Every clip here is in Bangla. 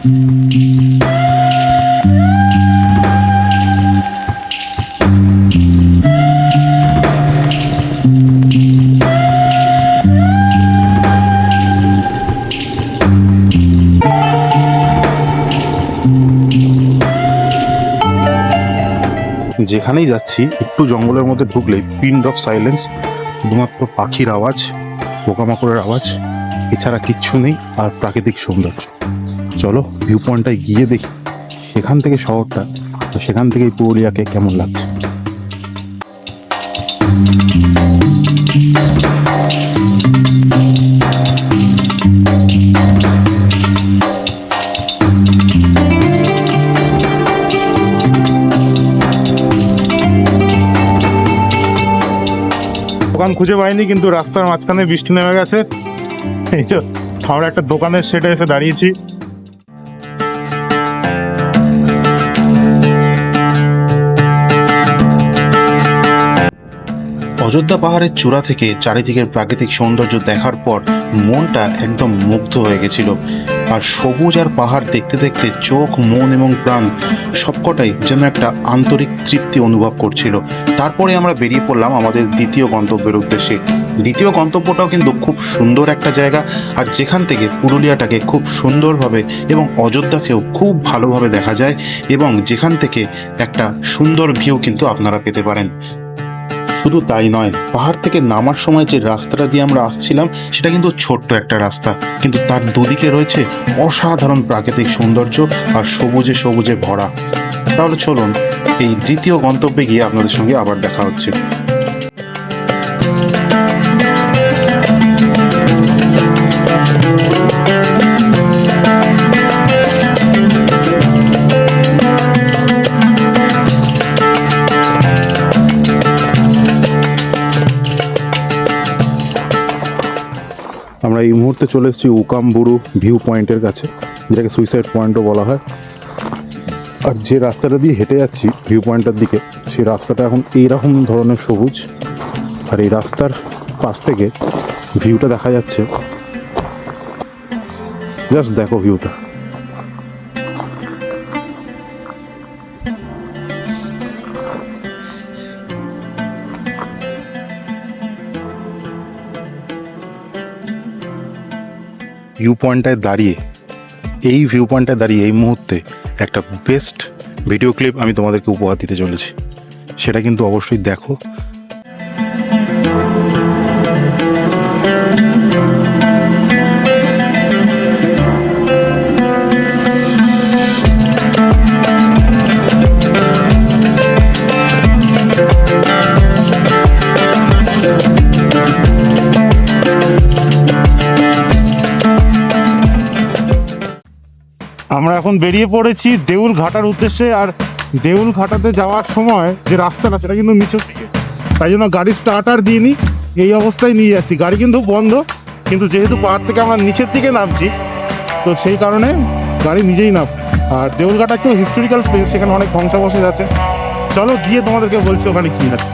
যেখানেই যাচ্ছি, একটু জঙ্গলের মধ্যে ঢুকলেই পিন্ড অফ সাইলেন্স শুধুমাত্র পাখির আওয়াজ, পোকামাকড়ের আওয়াজ, এছাড়া কিচ্ছু নেই, আর প্রাকৃতিক সৌন্দর্য। চলো ভিউ পয়েন্টটায় গিয়ে দেখি সেখান থেকে শহরটা তো সেখান থেকে এই পুরুলিয়াকে কেমন লাগছে। দোকান খুঁজে পাইনি, কিন্তু রাস্তার মাঝখানে বৃষ্টি নেমে গেছে। এই যে একটা দোকানের সেটে এসে দাঁড়িয়েছি। অযোধ্যা পাহাড়ের চূড়া থেকে চারিদিকের প্রাকৃতিক সৌন্দর্য দেখার পর মনটা একদম মুগ্ধ হয়ে গেছিল। আর সবুজ আর পাহাড় দেখতে দেখতে চোখ, মন এবং প্রাণ সবকটাই যেন একটা আন্তরিক তৃপ্তি অনুভব করছিল। তারপরে আমরা বেরিয়ে পড়লাম আমাদের দ্বিতীয় গন্তব্যের উদ্দেশ্যে। দ্বিতীয় গন্তব্যটাও কিন্তু খুব সুন্দর একটা জায়গা, আর যেখান থেকে পুরুলিয়াটাকে খুব সুন্দরভাবে এবং অযোধ্যাকেও খুব ভালোভাবে দেখা যায় এবং যেখান থেকে একটা সুন্দর ভিউ কিন্তু আপনারা পেতে পারেন। শুধু তাই নয়, পাহাড় থেকে নামার সময় যে রাস্তাটা দিয়ে আমরা আসছিলাম, সেটা কিন্তু ছোট্ট একটা রাস্তা। কিন্তু তার দুদিকে রয়েছে অসাধারণ প্রাকৃতিক সৌন্দর্য আর সবুজে সবুজে ভরা। তাহলে চলুন, এই দ্বিতীয় গন্তব্যে গিয়ে আপনাদের সঙ্গে আবার দেখা হচ্ছে। আমরা এই মুহূর্তে চলে এসেছি উকামবুরু ভিউ পয়েন্টের কাছে, যেটাকে সুইসাইড পয়েন্টও বলা হয়। আর যে রাস্তাটা দিয়ে হেঁটে যাচ্ছি ভিউ পয়েন্টের দিকে, সেই রাস্তাটা এখন এইরকম ধরনের সবুজ। আর এই রাস্তার পাশ থেকে ভিউটা দেখা যাচ্ছে। জাস্ট দেখো ভিউটা। ভিউ পয়েন্টটায় দাঁড়িয়ে, এই ভিউ পয়েন্টটায় দাঁড়িয়ে এই মুহূর্তে একটা বেস্ট ভিডিও ক্লিপ আমি তোমাদেরকে উপহার দিতে চলেছি। সেটা কিন্তু অবশ্যই দেখো। আমরা এখন বেরিয়ে পড়েছি দেউল ঘাটার উদ্দেশ্যে, আর দেউল ঘাটাতে যাওয়ার সময় যে রাস্তাটা, সেটা কিন্তু নিচের দিকে। তাই জন্য গাড়ি স্টার্টার দিইনি এই অবস্থায় নিয়ে যাচ্ছি। গাড়ি কিন্তু বন্ধ, কিন্তু যেহেতু পাহাড় থেকে আমরা নিচের দিকে নামছি, তো সেই কারণে গাড়ি নিজেই নাম। আর দেউলঘাটা একটু হিস্টোরিক্যাল প্লেস সেখানে অনেক ধ্বংসাবশেষ আছে। চলো গিয়ে তোমাদেরকে বলছি ওখানে কী আছে।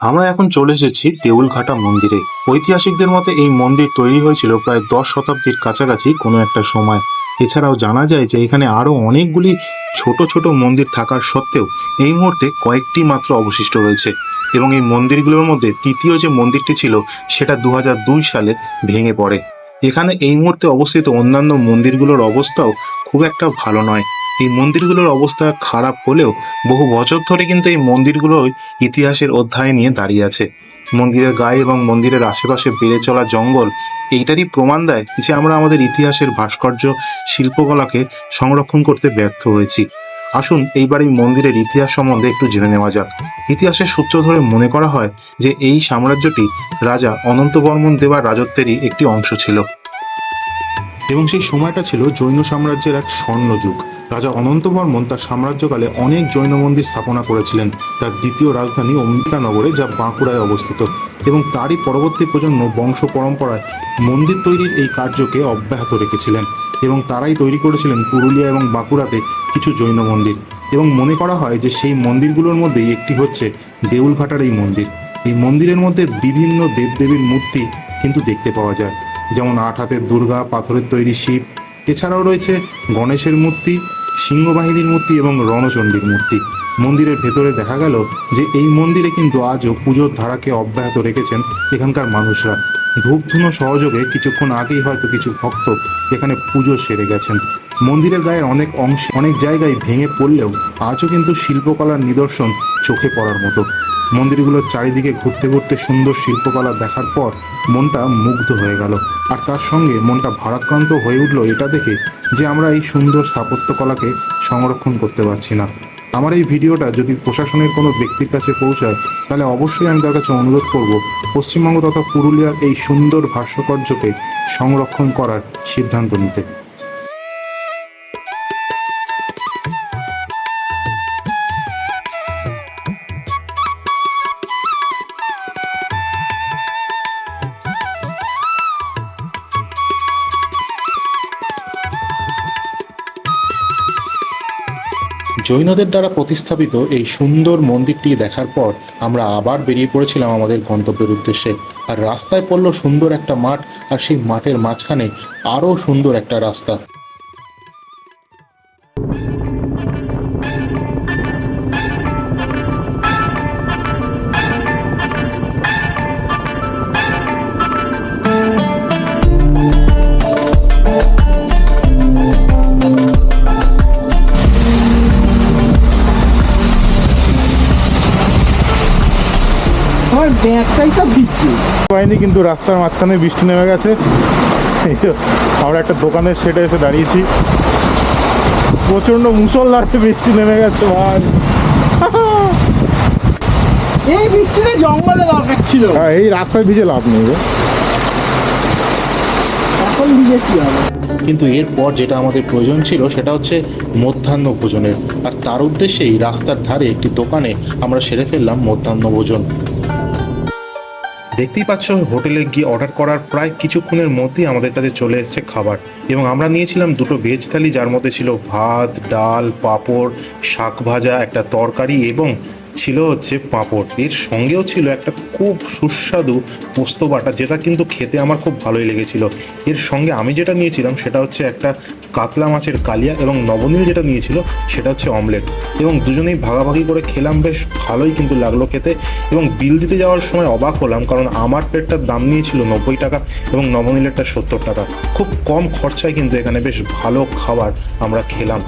আমরা এখন চলে এসেছি দেউলঘাটা মন্দিরে। ঐতিহাসিকদের মতে এই মন্দির তৈরি হয়েছিল প্রায় দশ শতাব্দীর কাছাকাছি কোনো একটা সময়। এছাড়াও জানা যায় যে এখানে আরও অনেকগুলি ছোট ছোট মন্দির থাকার সত্ত্বেও এই মুহূর্তে কয়েকটি মাত্র অবশিষ্ট রয়েছে এবং এই মন্দিরগুলোর মধ্যে তৃতীয় যে মন্দিরটি ছিল সেটা দু হাজার দুই সালে ভেঙে পড়ে। এখানে এই মুহূর্তে অবস্থিত অন্যান্য মন্দিরগুলোর অবস্থাও খুব একটা ভালো নয়। এই মন্দিরগুলোর অবস্থা খারাপ হলেও বহু বছর ধরে কিন্তু এই মন্দিরগুলোই ইতিহাসের অধ্যায় নিয়ে দাঁড়িয়ে আছে। মন্দিরের গায়ে এবং মন্দিরের আশেপাশে বেড়ে চলা জঙ্গল এইটারই প্রমাণ দেয় যে আমরা আমাদের ইতিহাসের ভাস্কর্য শিল্পকলাকে সংরক্ষণ করতে ব্যর্থ হয়েছি। আসুন এইবার এই মন্দিরের ইতিহাস সম্বন্ধে একটু জেনে নেওয়া যাক। ইতিহাসের সূত্র ধরে মনে করা হয় যে এই সাম্রাজ্যটি রাজা অনন্তবর্মন দেবার রাজত্বেরই একটি অংশ ছিল। এবং সেই সময়টা ছিল জৈন সাম্রাজ্যের এক স্বর্ণযুগ। রাজা অনন্তবর্মন তার সাম্রাজ্যকালে অনেক জৈন মন্দির স্থাপনা করেছিলেন। তার দ্বিতীয় রাজধানী অম্বিকানগরে যা বাঁকুড়ায় অবস্থিত। এবং তারই পরবর্তী প্রজন্ম বংশ পরম্পরায় মন্দির তৈরির এই কার্যকে অব্যাহত রেখেছিলেন। এবং তারাই তৈরি করেছিলেন পুরুলিয়া এবং বাঁকুড়াতে কিছু জৈন মন্দির। এবং মনে করা হয় যে সেই মন্দিরগুলোর মধ্যেই একটি হচ্ছে দেউলঘাটার এই মন্দির। এই মন্দিরের মধ্যে বিভিন্ন দেবদেবীর মূর্তি কিন্তু দেখতে পাওয়া যায়। যেমন আট হাতের দুর্গা, পাথরের তৈরি শিব। এছাড়াও রয়েছে গণেশের মূর্তি সিংহবাহিনীর মূর্তি এবং রণচণ্ডীর মূর্তি। মন্দিরের ভেতরে দেখা গেল যে এই মন্দিরে কিন্তু আজও পুজোর ধারাকে অব্যাহত রেখেছেন এখানকার মানুষরা। ধূপধুনো সহযোগে কিছুক্ষণ আগেই হয়তো কিছু ভক্ত এখানে পুজো সেরে গেছেন। মন্দিরের গায়ে অনেক অংশ অনেক জায়গায় ভেঙে পড়লেও আজও কিন্তু শিল্পকলার নিদর্শন চোখে পড়ার মতো। মন্দিরগুলোর চারিদিকে ঘুরতে ঘুরতে সুন্দর শিল্পকলা দেখার পর মনটা মুগ্ধ হয়ে গেল। আর তার সঙ্গে মনটা ভারাক্রান্ত হয়ে উঠল এটা দেখে যে আমরা এই সুন্দর স্থাপত্যকলাকে সংরক্ষণ করতে পারছি না। আমার এই ভিডিওটা যদি প্রশাসনের কোনো ব্যক্তির কাছে পৌঁছায়, তাহলে অবশ্যই আমি তার কাছে অনুরোধ করব পশ্চিমবঙ্গ তথা পুরুলিয়ার এই সুন্দর ভাস্কর্যকে সংরক্ষণ করার সিদ্ধান্ত নিতে। জৈনদের দ্বারা প্রতিস্থাপিত এই সুন্দর মন্দিরটি দেখার পর আমরা আবার বেরিয়ে পড়েছিলাম আমাদের গন্তব্যের উদ্দেশ্যে। আর রাস্তায় পড়ল সুন্দর একটা মাঠ, আর সেই মাঠের মাঝখানে আরও সুন্দর একটা রাস্তা। ব্যাগটাই তো দিচ্ছে পাইনি কিন্তু রাস্তার মাঝখানে বৃষ্টি নেমে গেছে। এই আমরা একটা দোকানের সেটে এসে দাঁড়িয়েছি। প্রচণ্ড মুসলধারে বৃষ্টি নেমে গেছে ভাই। এই বৃষ্টিটা জঙ্গলে দরকার ছিল। হ্যাঁ এই রাস্তায় ভিজে লাভ নেই। এখন ভিজে কি হবে? কিন্তু এরপর যেটা আমাদের প্রয়োজন ছিল সেটা হচ্ছে মধ্যাহ্ন ভোজনের। আর তার উদ্দেশ্যেই রাস্তার ধারে একটি দোকানে আমরা সেরে ফেললাম মধ্যাহ্ন ভোজন। দেখতেই পাচ্ছ, হোটেলে গিয়ে অর্ডার করার প্রায় কিছুক্ষণের মধ্যেই আমাদের কাছে চলে এসছে খাবার। এবং আমরা নিয়েছিলাম দুটো ভেজ থালি, যার মধ্যে ছিল ভাত, ডাল, পাঁপড়, শাক ভাজা, একটা তরকারি এবং ছিল হচ্ছে পাঁপড় এর সঙ্গেও ছিল একটা খুব সুস্বাদু পোস্ত বাটা, যেটা কিন্তু খেতে আমার খুব ভালোই লেগেছিল। এর সঙ্গে আমি যেটা নিয়েছিলাম সেটা হচ্ছে একটা কাতলা মাছের কালিয়া এবং নবনীল যেটা নিয়েছিল সেটা হচ্ছে অমলেট। এবং দুজনেই ভাগাভাগি করে খেলাম, বেশ ভালোই কিন্তু লাগল খেতে। এবং বিল দিতে যাওয়ার সময় অবাক হলাম, কারণ আমার প্লেটটার দাম নিয়েছিল নব্বই টাকা এবং নবনীলেরটা সত্তর টাকা। খুব কম খরচায় কিন্তু এখানে বেশ ভালো খাবার আমরা খেলাম।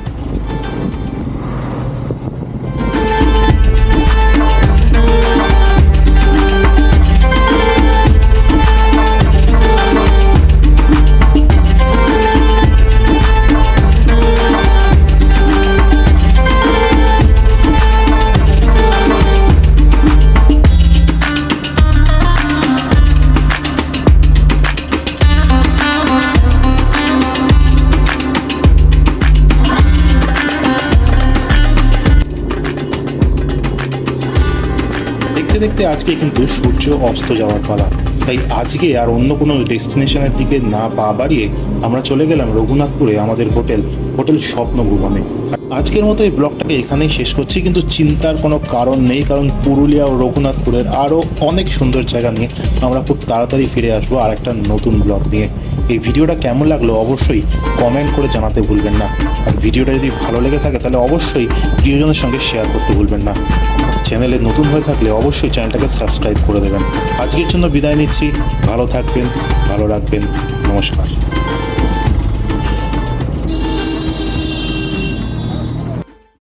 দেখতে আজকে কিন্তু সূর্য অস্ত যাওয়ার পালা। তাই আজকে আর অন্য কোনো ডেস্টিনেশনের দিকে না পা বাড়িয়ে আমরা চলে গেলাম রঘুনাথপুরে, আমাদের হোটেল হোটেল স্বপ্ন ভুবনে আজকের মতো এই ব্লগটাকে এখানেই শেষ করছি, কিন্তু চিন্তার কোনো কারণ নেই, কারণ পুরুলিয়া ও রঘুনাথপুরের আরও অনেক সুন্দর জায়গা নিয়ে আমরা খুব তাড়াতাড়ি ফিরে আসব আর একটা নতুন ব্লগ নিয়ে। এই ভিডিওটা কেমন লাগল অবশ্যই কমেন্ট করে জানাতে ভুলবেন না। আর ভিডিওটা যদি ভালো লেগে থাকে, তাহলে অবশ্যই প্রিয়জনের সঙ্গে শেয়ার করতে ভুলবেন না। চ্যানেলে নতুন হয়ে থাকলে অবশ্যই চ্যানেলটাকে সাবস্ক্রাইব করে দেবেন। আজকের জন্য বিদায় নিচ্ছি। ভালো থাকবেন, ভালো রাখবেন। নমস্কার।